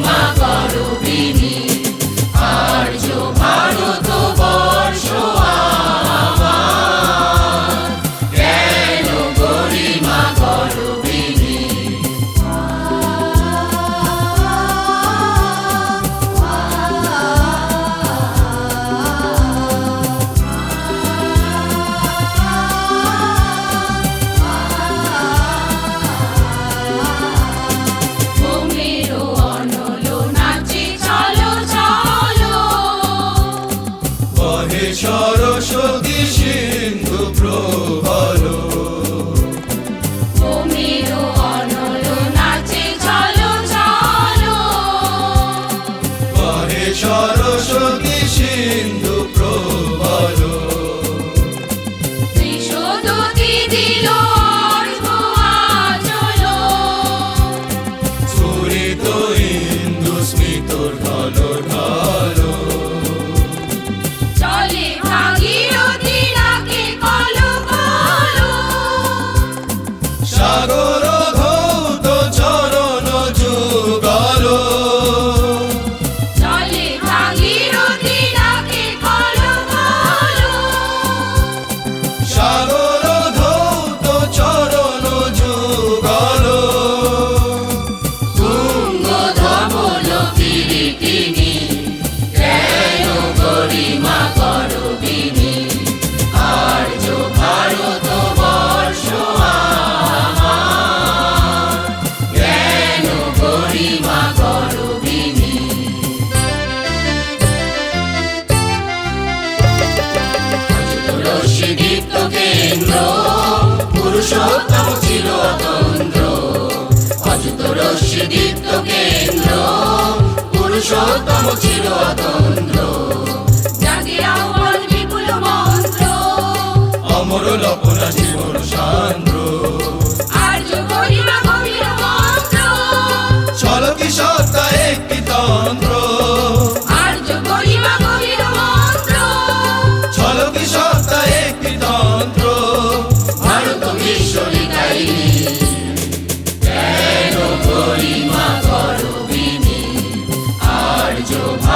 mom. Purushottam ছিল তন্ত্র অযুত রশ্মি দীপ্ত কেন্দ্র, পুরুষোত্তম ছিল তন্ত্র জাগিয়া বিপুল মন্ত্র। অমর লপনা জীবন শান্ত। angel.